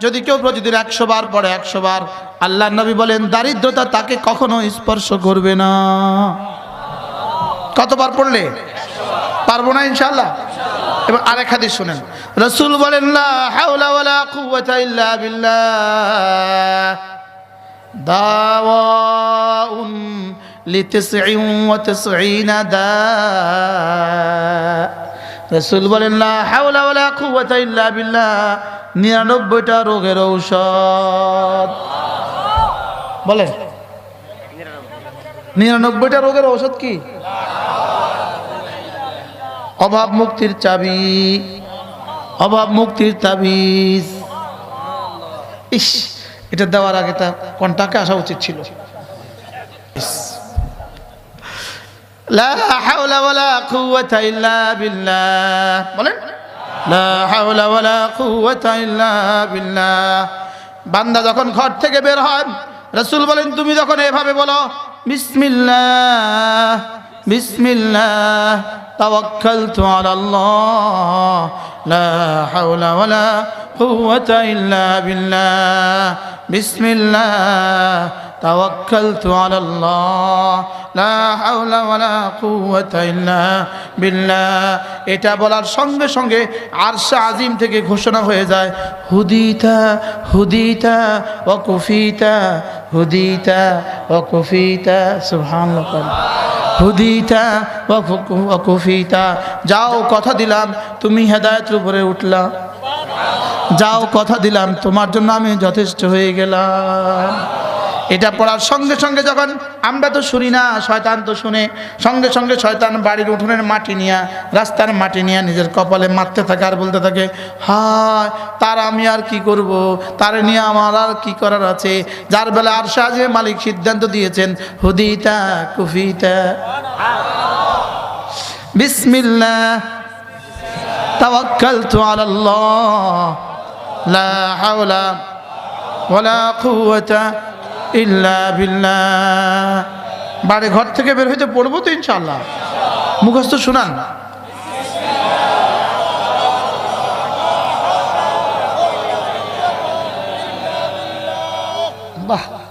যদি কেউ প্রতিদিন একশো বার পড়ে, একশো বার আল্লাহ নবী বলেন, দারিদ্রতা তাকে কখনো স্পর্শ করবে না। কতবার পড়লে? পারব না ইনশাল্লাহ এবার আরেক হাদিস শুনেন। রসুল বলেন দাওয়াউন লিতিসঈন ওয়া তিসঈনা দা। রসুল বলেন, লা হাওলা ওয়ালা কুওয়াতা ইল্লা বিল্লাহ। নিরানব্বইটা রোগের ঔষধ। বলেন। নিরানব্বইটা রোগের ঔষধ কি? অভাব মুক্তির চাবি। অভাব মুক্তির তাবিজ। ইস, এটা দেওয়ার আগে তা কন্টাকে আসা উচিত ছিল। লা হাওলা ওয়ালা কুওয়াতা ইল্লা বিল্লাহ। বলেন। লা হাওলা ওয়ালা কুওয়াতা ইল্লা বিল্লাহ। বান্দা যখন ঘর থেকে বের হয়, রাসূল বলেন, তুমি যখন এভাবে বলো, বিসমিল্লাহ বিসমিল্লাহ, তাওয়াক্কালতু আলাল্লাহ, লা হাওলা ওয়ালা কুওয়াতা ইল্লা বিল্লাহ, বিসমিল্লাহ توكلت على الله لا حول ولا قوة إلا بالله এটা বলার সঙ্গে সঙ্গে আরশা আজিম থেকে ঘোষণা হয়ে যায় হুদিতা হুদিতা ও কুফিতা হুদিতা ও কুফিতা সুবহানাল্লাহ হুদিতা ও ফু- ও কুফিতা যাও কথা দিলাম তুমি হেদায়েতের উপরে উঠলা যাও কথা দিলাম তোমার জন্য আমি যথেষ্ট হয়ে গেলাম এটা পড়ার সঙ্গে সঙ্গে যখন আমরা তো শুনি না, শয়তান তো শুনে, সঙ্গে সঙ্গে শয়তান বাড়ির উঠোনের মাটি নিয়ে, রাস্তার মাটি নিয়ে নিজের কপালে মারতে থাকে আর বলতে থাকে, হায়, তার আমি আর কি করব। তার নিয়ে আমার আর কি করার আছে? যার বেলা আর সাজে মালিক সিদ্ধান্ত দিয়েছেন, হুদিতা কুফিতা। বিসমিল্লাহ। তাওয়াক্কালতু আলাল্লাহ। লা হাওলা ওয়ালা কুওয়াতা ইল্লা বিল্লা বাড়ি ঘর থেকে বের হইতে পড়ব তো ইনশাল্লাহ মুখস্থ শুনান। বাহ।